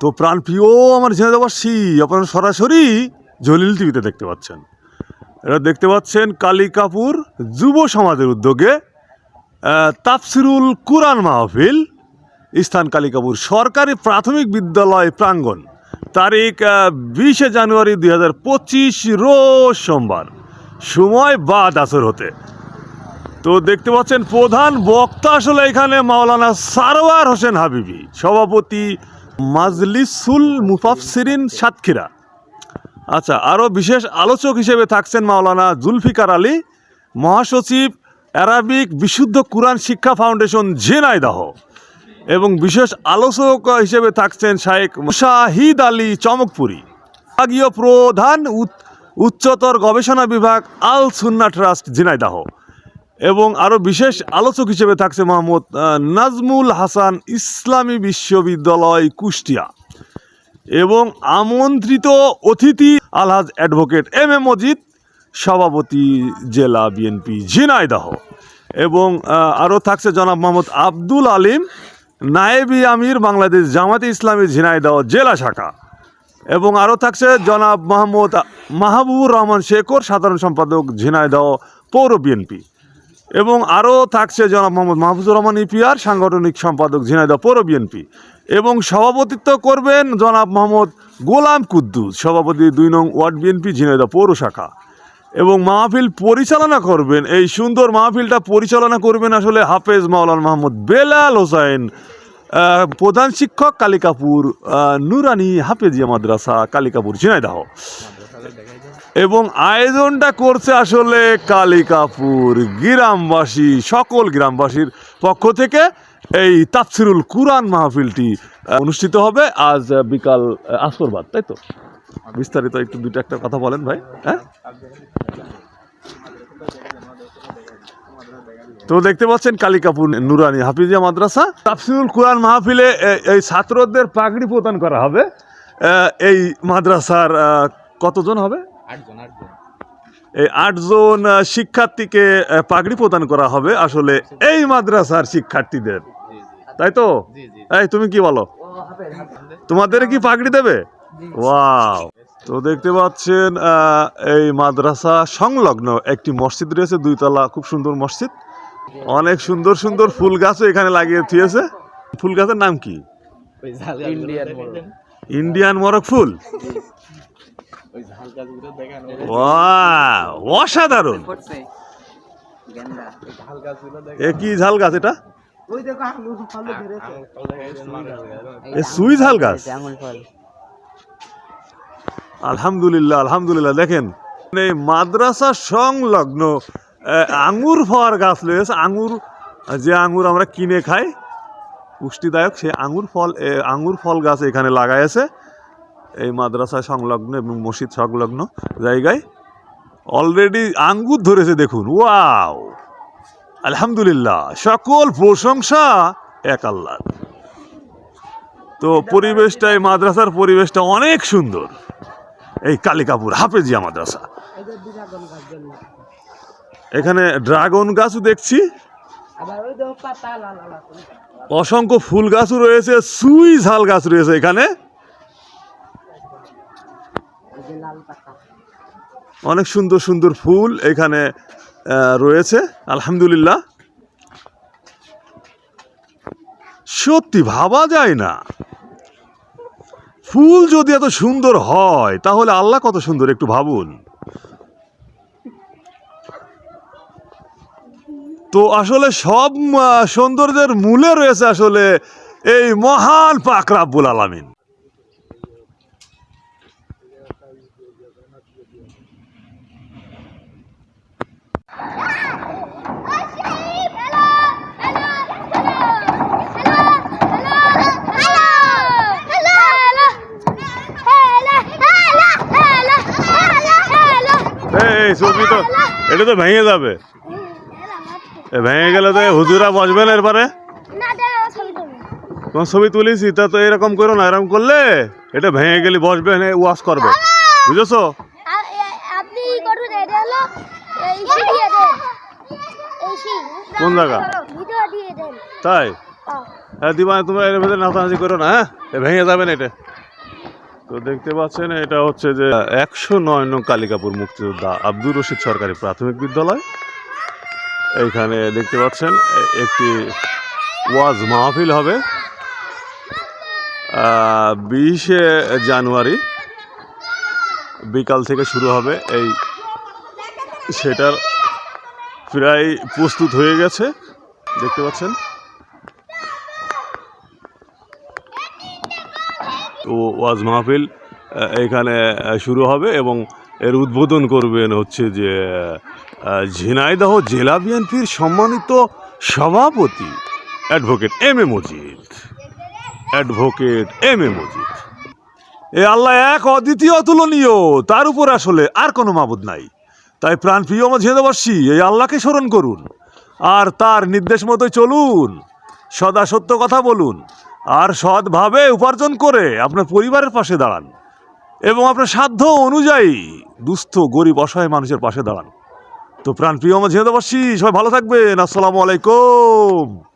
তো প্রাণপ্রিয় আমার ঝিনাইদাবাসী আপনারা সরাসরি জলিল টিভিতে দেখতে পাচ্ছেন। এটা দেখতে পাচ্ছেন কালিকাপুর যুব সমাজের উদ্যোগে তাফসিরুল কুরআন মাহফিল স্থান কালিকাপুর সরকারি প্রাথমিক বিদ্যালয় প্রাঙ্গণ, তারিখ বিশে জানুয়ারি দুই হাজার পঁচিশ, রোজ সোমবার। সময় বাদ আসর হতে। তো দেখতে পাচ্ছেন প্রধান বক্তা আসলে এখানে মাওলানা সারওয়ার হোসেন হাবিবি, সভাপতি মাজলিসুল মুফাফসিরিন সাতক্ষীরা। আচ্ছা আরও বিশেষ আলোচক হিসেবে থাকছেন মাওলানা জুলফিকার আলী, মহাসচিব অ্যারাবিক বিশুদ্ধ কুরআন শিক্ষা ফাউন্ডেশন ঝিনাইদহ এবং বিশেষ আলোচক হিসেবে থাকছেন শায়েক শাহিদ আলী চমকপুরি। বিভাগীয় প্রধান উচ্চতর গবেষণা বিভাগ আল সুন্না ট্রাস্ট ঝিনাইদহ। এবং আরও বিশেষ আলোচক হিসেবে থাকছে মোহাম্মদ নাজমুল হাসান ইসলামী বিশ্ববিদ্যালয় কুষ্টিয়া। এবং আমন্ত্রিত অতিথি আলহাজ অ্যাডভোকেট এম এ মজিদ, সভাপতি জেলা বিএনপি ঝিনাইদহ। এবং আরও থাকছে জনাব মোহাম্মদ আব্দুল আলিম, নায়েবি আমির বাংলাদেশ জামাতে ইসলামী ঝিনাইদহ জেলা শাখা। এবং আরও থাকছে জনাব মোহাম্মদ মাহবুবুর রহমান শেখর, সাধারণ সম্পাদক ঝিনাইদহ পৌর বিএনপি। এবং আরও থাকছে জনাব মোহাম্মদ মাহফুজুর রহমান ইপিআর সাংগঠনিক সম্পাদক ঝিনাইদহ, পৌর বিএনপি এবং সভাপতিত্ব করবেন জনাব মোহাম্মদ গোলাম কুদ্দুস, সভাপতি দুই নং ওয়ার্ড বিএনপি ঝিনাইদহ পৌর শাখা। এবং মাহফিল পরিচালনা করবেন, এই সুন্দর মাহফিলটা পরিচালনা করবেন আসলে হাফেজ মাওলান মাহমুদ বেলাল হোসাইন প্রধান শিক্ষক কালিকাপুর নুরানি হাফেজিয়া মাদ্রাসা, কালিকাপুর, ঝিনাইদহ। এবং আয়োজনটা করছে আসলে কালিকাপুর গ্রামবাসী, সকল গ্রামবাসীর পক্ষ থেকে এই তাফসিরুল কুরআন মাহফিলটি অনুষ্ঠিত হবে আজ বিকাল আসরবাদ তাই তো? বিস্তারিত একটু দুটো একটা কথা বলেন ভাই হ্যাঁ? তো দেখতে পাচ্ছেন কালিকাপুর নুরানি হাফিজিয়া মাদ্রাসা। তাফসিরুল কুরআন মাহফিলে এই ছাত্রদের পাগড়ি প্রদান করা হবে এই মাদ্রাসার কতজন হবে? আটজন আটজন। এই আটজন শিক্ষার্থীকে পাগড়ি প্রদান করা হবে আসলে এই মাদ্রাসার শিক্ষার্থীদের। তাই তো? এই তুমি কি বলো? তোমাদের কি পাগড়ি দেবে? ওয়াও। তো দেখতে পাচ্ছেন এই মাদ্রাসা সংলগ্ন একটি মসজিদ রয়েছে দুইতলা খুব সুন্দর মসজিদ। অনেক সুন্দর সুন্দর ফুল গাছও এখানে লাগিয়ে থিয়েছে। ফুল গাছের নাম কি? ইন্ডিয়ান মোড়ক ইন্ডিয়ান মরক ফুল? অসাধারণ। এ কি ঝাল গাছ এটা? সুই ঝাল গাছ। আলহামদুলিল্লাহ আলহামদুলিল্লাহ দেখেন। এই মাদ্রাসা সংলগ্ন আঙ্গুর ফল গাছ রয়েছে আঙ্গুর যে আঙ্গুর আমরা কিনে খাই পুষ্টিদায়ক সেই আঙ্গুর ফল এ, আঙ্গুর ফল গাছ এখানে লাগাইছে। মাদ্রাসা সংলগ্ন এবং মসজিদ সংলগ্ন জায়গায় অলরেডি আঙ্গুর ধরেছে দেখুন। ওয়াও! আলহামদুলিল্লাহ। সকল প্রশংসা এক আল্লাহ তো পরিবেশটা, এই মাদ্রাসার পরিবেশটা অনেক সুন্দর। এই কালিকাপুর, হাফেজিয়া মাদ্রাসা। এখানে ড্রাগন গাছও দেখছি। অসংখ্য ফুল গাছও রয়েছে, সুই ঝাল গাছ রয়েছে এখানে। অনেক সুন্দর সুন্দর ফুল এখানে রয়েছে, আলহামদুলিল্লাহ। সত্যি ভাবা যায় না। ফুল যদি এত সুন্দর হয়, তাহলে আল্লাহ কত সুন্দর, একটু ভাবুন। তো আসলে সব সৌন্দর্যের মূলে রয়েছে আসলে এই মহান পাক রাব্বুল আলামিন। ছবি তো এটা তো ভেঙে যাবে। ভেঙে গেলে তো হুজুরা বসবে না এরপরে? তোমার ছবি তুলিছি তা তো এরকম করো না এরকম করলে এটা ভেঙে গেলে বসবে না ওয়াশ করবে। বুঝেছ? কোন জায়গা? তাই? হ্যাঁ। দিবা তোমরা এর ভেতরে নাচানাচি করো না হ্যাঁ? ভেঙে যাবেন এটা। তো দেখতে পাচ্ছেন, এটা হচ্ছে যে, একশো নয় নং কালিকাপুর মুক্তিযোদ্ধা আব্দুর রশিদ সরকারি প্রাথমিক বিদ্যালয়। এইখানে দেখতে পাচ্ছেন, একটি ওয়াজ মাহফিল হবে বিশে জানুয়ারি বিকাল থেকে শুরু হবে। এই সেটার প্রায় প্রস্তুত হয়ে গেছে, দেখতে পাচ্ছেন। ওয়াজ মাহফিল এখানে শুরু হবে এবং এর উদ্বোধন করবেন হচ্ছে যে ঝিনাইদহ জেলা বিএনপির সম্মানিত সভাপতি advocate M A Majid. Advocate M A Majid. এ আল্লাহ এক অদ্বিতীয় অতুলনীয়, তার উপর আসলে আর কোনো মাবুদ নাই। তাই প্রাণপ্রিয় আমার ঝেঁদেবাসী এই আল্লাহকে স্মরণ করুন। আর তার নির্দেশ মতোই চলুন। সদা সত্য কথা বলুন। আর সৎভাবে উপার্জন করে আপনার পরিবারের পাশে দাঁড়ান এবং আপনার সাধ্য অনুযায়ী দুস্থ, গরিব, অসহায় মানুষের পাশে দাঁড়ান। তো প্রাণপ্রিয় আমার ঝেঁদেবাসী সবাই ভালো থাকবেন। আসসালামু আলাইকুম।